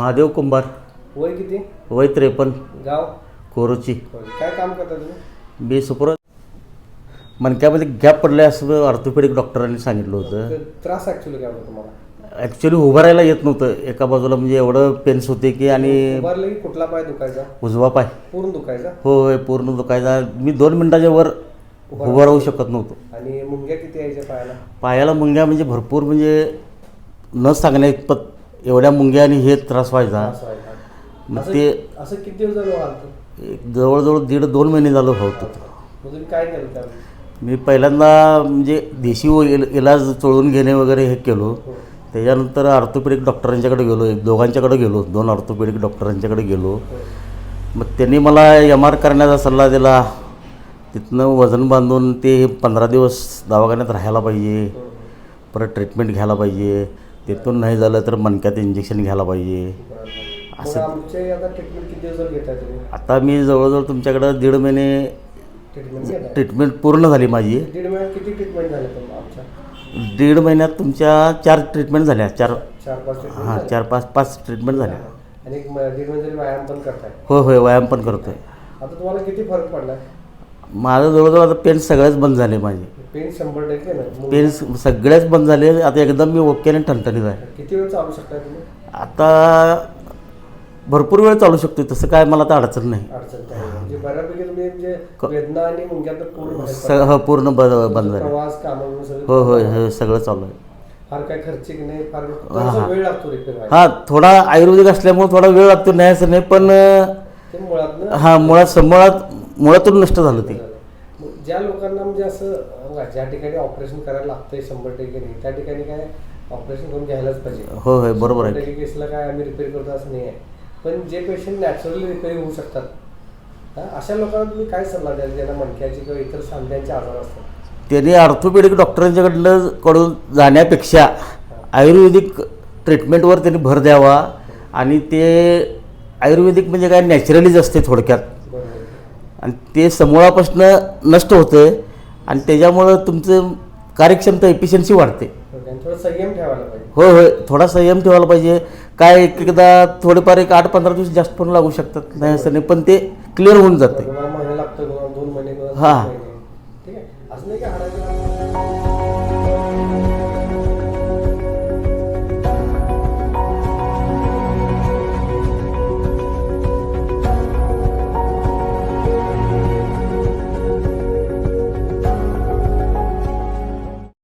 महादेव कुंभार. वय किती? वय त्रेपन्न. गाव? कोरोची. काय काम करता तुम्ही? बी सुपर मणक्यामध्ये गॅप पडलाय असं ऑर्थोपेडिक डॉक्टरांनी सांगितलं होतं. तर त्रास ऍक्च्युली काय होता तुम्हाला? ॲक्च्युली उभं राहायला येत नव्हतं. एका बाजूला म्हणजे एवढं पेन्स होते की आणि उभारलं की कुठला पाय दुखायचा? उजवा पाय. पूर्ण दुखायचा? हो होय पूर्ण दुखायचा. मी दोन मिनिटाच्या वर उभं राहू शकत नव्हतो. आणि मुंग्या किती यायच्या पायाला? पायाला मुंग्या म्हणजे भरपूर म्हणजे न सांगण्या इतपत एवढ्या मुंग्या आणि हे त्रास व्हायचा? मग ते असं किती दिवस झालं एक जवळजवळ दीड दोन महिने झालं होत काय केलं मी पहिल्यांदा म्हणजे देशी इलाज चोळून घेणे वगैरे हे केलो. हो. त्याच्यानंतर ऑर्थोपेडिक डॉक्टरांच्याकडे गेलो. एक दोघांच्याकडे गेलो. दोन ऑर्थोपेडिक डॉक्टरांच्याकडे गेलो. हो. मग त्यांनी मला एम आर करण्याचा सल्ला दिला. तिथनं वजन बांधून ते पंधरा दिवस दवाखान्यात राहायला पाहिजे. हो. परत ट्रीटमेंट घ्यायला पाहिजे. तिथून नाही झालं तर मणक्यात इंजेक्शन घ्यायला पाहिजे. असं- आमचे आता ट्रीटमेंट किती दिवस झाले घेताय तुम्ही? आता मी जवळजवळ तुमच्याकडं दीड महिने ट्रीटमेंट घेताय ट्रीटमेंट पूर्ण झाली माझी. दीड महिन्यात किती ट्रीटमेंट झाले तुम्ही आमच्या? दीड महिन्यात तुमच्या चार ट्रीटमेंट झाल्या. चार चार पाच ट्रीटमेंट हां चार पाच पाच ट्रीटमेंट झाल्या. आणि एक म- दीड महिने व्यायाम पण करताय? होय होय व्यायाम पण करतोय. आता तुम्हाला किती फरक पडलाय? माझं जवळजवळ आता पेन सगळेच बंद झाले माझे. पेन शंभर टक्के ना पेन सगळेच बंद झाले. आता एकदम मी ओके आणि ठणठणीत आहे. किती वेळ चालू तुम्ही? आता भरपूर वेळ चालू शकतो तसं काय मला आता अडचण नाही. अडचण काय नाही. म्हणजे बऱ्यापैकी तुम्ही म्हणजे वेदना आणि मुंग्या तर पूर्ण बाहेर स हो पूर्ण बंद बंद. झाले प्रवास कामावरून सगळं हो होय होय सगळं चालू आहे. फार काय खर्चिक नाही फार थोडासा वेळ लागतो रिपेअर व्हायला. हां थोडा आयुर्वेदिक असल्यामुळे थोडा वेळ लागतो. नाही असं नाही पण ते मुळात हां मुळात मुळात मुळातून नष्ट झालं ते. ज्या लोकांना म्हणजे असं बघा, ज्या ठिकाणी ऑपरेशन करायला लागतंय शंभर टक्के नाही त्या ठिकाणी काय ऑपरेशन करून घ्यायलाच पाहिजे. हो होय बरोबर आहे. टक्के केसला काय आम्ही रिपेअर करतो असं नाही आहे. पण जे पेशंट नॅचरली रिपेअर होऊ शकतात हा, अशा लोकांना तुम्ही काय सल्ला द्याल ज्यांना मणक्याची किंवा इतर सांध्यांचे आजार असतात? त्यांनी ऑर्थोपेडिक डॉक्टरांच्याकडनं कडून जाण्यापेक्षा आयुर्वेदिक ट्रीटमेंटवर त्यांनी भर द्यावा आणि ते आयुर्वेदिक म्हणजे काय नॅचरलीच असते थोडक्यात. आणि ते समूळापासून नष्ट होतं आणि त्याच्यामुळं तुमचं कार्यक्षमता एफिशियन्सी वाढते. थोडं संयम ठेवायला पाहिजे. होय होय. थोडा संयम ठेवायला पाहिजे. काय एक एकदा थोडेफार एक आठ पंधरा दिवस जास्त पण लागू शकतात. नाही असं नाही पण ते क्लिअर होऊन जाते कोणाला महिना लागतो कोणाला दोन महिने कोणाला हा. महिने. ठीक आहे. असं नाही की हाडाची